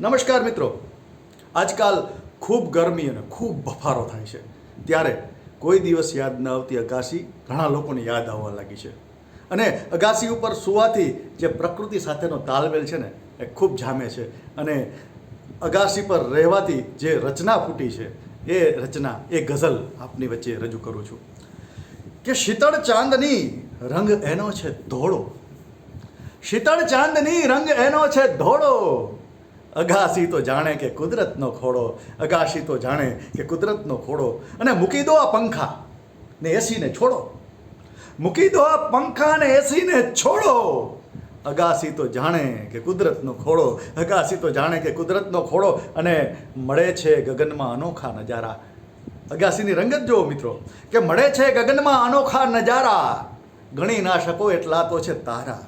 નમસ્કાર મિત્રો. આજકાલ ખૂબ ગરમી અને ખૂબ બફારો થાય છે. ત્યારે કોઈ દિવસ યાદ ન આવતી અગાસી ઘણા લોકોને યાદ આવવા લાગી છે. અને અગાસી ઉપર સુવાથી જે પ્રકૃતિ સાથેનો તાલમેલ છે ને, એ ખૂબ જામે છે. અને અગાસી પર રહેવાથી જે રચના ફૂટી છે, એ રચના, એ ગઝલ આપની વચ્ચે રજૂ કરું છું. કે શીતળ ચાંદની રંગ એનો છે ધોળો. શીતળ ચાંદની રંગ એનો છે ધોળો. અગાસી તો જાણે કે કુદરતનો ખોડો અગાસી તો જાણે કે કુદરતનો ખોડો અને મૂકી દો આ પંખા ને એસીને છોડો. મૂકી દો આ પંખા ને એસીને છોડો. અગાસી તો જાણે કે કુદરતનો ખોડો અગાસી તો જાણે કે કુદરતનો ખોડો અને મળે છે ગગનમાં અનોખા નજારા. અગાસીની રંગત જુઓ મિત્રો, કે મળે છે ગગનમાં અનોખા નજારા. ગણી ના શકો એટલા તો છે તારા.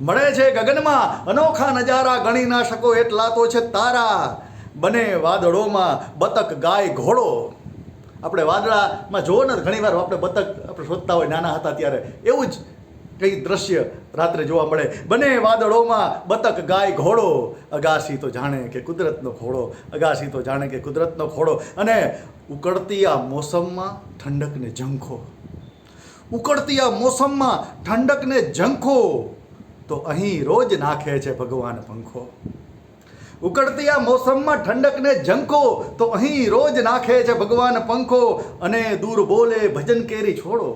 મળે છે ગગનમાં. અનોખા નજારા ગણી ના શકો એટલા તો છે તારા. બને વાદળોમાં બતક ગાય ઘોડો. આપણે વાદળામાં જોવો ને ઘણીવાર આપણે બતક આપણે શોધતા હોય નાના હતા ત્યારે. એવું જ કંઈ દ્રશ્ય રાત્રે જોવા મળે. બને વાદળોમાં બતક ગાય ઘોડો. અગાસી તો જાણે કે કુદરતનો ઘોડો. અગાસી તો જાણે કે કુદરતનો ઘોડો. અને ઉકળતી આ મોસમમાં ઠંડકને ઝંખો. ઉકળતી આ મોસમમાં ઠંડકને ઝંખો. તો અહીં રોજ નાખે છે ભગવાન પંખો. ઉકળતી આ મોસમમાં ઠંડકને ઝંખો, તો અહીં રોજ નાખે છે ભગવાન પંખો અને દૂર બોલે ભજન કેરી છોડો.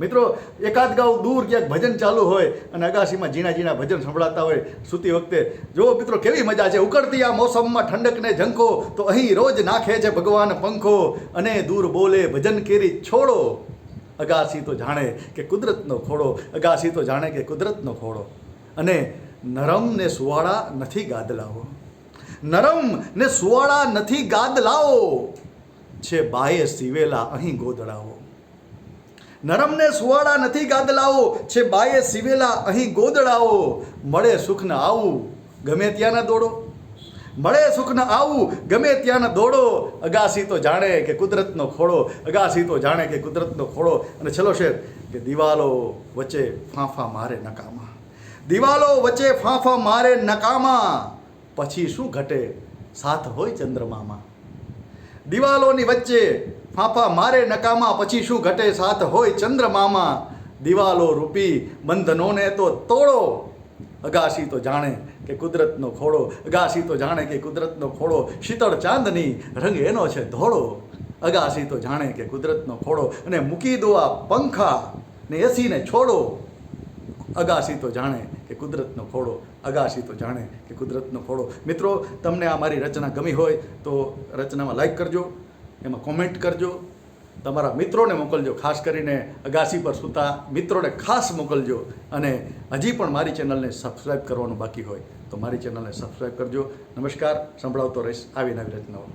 મિત્રો, એકાદ ગાઉ દૂર ક્યાંક ભજન ચાલુ હોય અને અગાસીમાં ઝીણા ઝીણા ભજન સંભળાતા હોય, સૂતી વખતે. જો મિત્રો, કેવી મજા છે. ઉકળતી આ મોસમમાં ઠંડકને ઝંખો, તો અહીં રોજ નાખે છે ભગવાન પંખો અને દૂર બોલે ભજન કેરી છોડો. અગાસી તો જાણે કે કુદરતનો ખોડો અગાસી તો જાણે કે કુદરતનો ખોડો અને નરમ ને સુવાળા નથી ગાદલાઓ નરમ ને સુવાળા નથી ગાદલાઓ છે બાએ સીવેલા અહીં ગોદડાઓ. નરમ ને સુવાળા નથી ગાદલાઓ છે બાએ સીવેલા અહીં ગોદડાઓ. મળે સુખ ન આવું. ગમે ત્યાંના દોડો. મળે સુખ ન આવું, ગમે ત્યાંના દોડો, અગાસી તો જાણે કે કુદરતનો ખોળો, અગાસી તો જાણે કે કુદરતનો ખોળો. અને છેલ્લો શેર કે દિવાલો વચ્ચે ફાંફા મારે નકામા. દિવાલો વચ્ચે ફાંફા મારે નકામા. પછી શું ઘટે? સાથ હોય ચંદ્રમામાં. દિવાલોની વચ્ચે ફાંફા મારે નકામા, પછી શું ઘટે? સાથ હોય ચંદ્રમામાં. દિવાલો રૂપી બંધનોને તો તોડો. અગાસી તો જાણે કે કુદરતનો ખોળો અગાસી તો જાણે કે કુદરતનો ખોળો, શીતળ ચાંદની રંગ એનો છે ધોળો. અગાસી તો જાણે કે કુદરતનો ખોળો અને મૂકી દો આ પંખા ને એસીને છોડો. અગાસી તો જાણે કે કુદરતનો ખોળો અગાસી તો જાણે કે કુદરતનો ખોળો. મિત્રો, તમને આ મારી રચના ગમી હોય તો રચનામાં લાઈક કરજો, એમાં કોમેન્ટ કરજો તમારા મિત્રોને મોકલજો, ખાસ કરીને અગાસી પર સૂતા મિત્રોને ખાસ મોકલજો અને હજી પણ મારી ચેનલને સબસ્ક્રાઈબ કરવાનું બાકી હોય તો મારી ચેનલને સબસ્ક્રાઈબ કરજો. નમસ્કાર, સંભળાવતો રહીશ, આવી નવી રચનાઓ.